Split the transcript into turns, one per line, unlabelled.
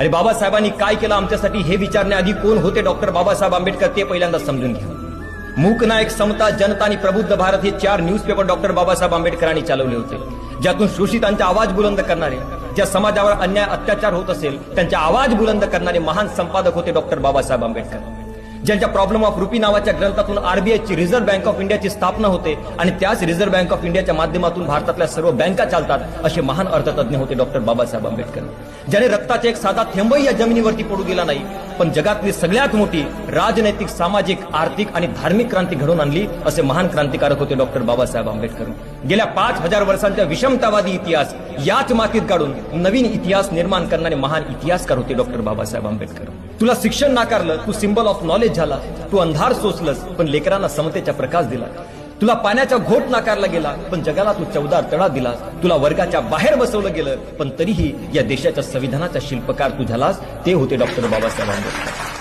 आणि बाबासाहेबांनी काय केलं आमच्यासाठी हे विचारण्याआधी कोण होते? डॉक्टर बाबासाहेब आंबेडकर ते पहिल्यांदा समजून घ्या. मूकनायक समता जनता आणि प्रबुद्ध भारत हे चार न्यूजपेपर डॉक्टर बाबासाहेब आंबेडकरांनी चालवले होते. ज्यातून शोषितांचा आवाज बुलंद करणारे ज्या समाजावर अन्याय अत्याचार होत असेल त्यांचा आवाज बुलंद करणारे महान संपादक होते डॉक्टर बाबासाहेब आंबेडकर. ज्यांच्या प्रॉब्लेम ऑफ रुपी नावाच्या ग्रंथातून आरबीआयची रिझर्व्ह बँक ऑफ इंडियाची स्थापना होते आणि त्याच रिझर्व्ह बँक ऑफ इंडियाच्या माध्यमातून भारतातल्या सर्व बँका चालतात असे महान अर्थतज्ञ होते डॉक्टर बाबासाहेब आंबेडकर. ज्याने रक्ताचा एक साधा थेंबही या जमिनीवरती पडू दिला नाही पण जगातली सगळ्यात मोठी राजनैतिक सामाजिक आर्थिक आणि धार्मिक क्रांती घडवून आणली असे महान क्रांतिकारक होते डॉक्टर बाबासाहेब आंबेडकर. गेल्या पाच हजार वर्षांचा विषमतावादी इतिहास याच मातीत काढून नवीन इतिहास निर्माण करणारे महान इतिहासकार होते डॉक्टर बाबासाहेब आंबेडकर. तुला शिक्षण नाकारलं तू सिंबल ऑफ नॉलेज झाला तू अंधार सोचलस पण लेकरांना समतेचा प्रकाश दिला. तुला पाण्याचा घोट नाकारला गेला पण जगाला तू चौदार तळा दिला. तुला वर्गाच्या बाहेर बसवलं गेलं पण तरीही या देशाच्या संविधानाचा शिल्पकार तू झालास ते होते डॉक्टर बाबासाहेब आंबेडकर.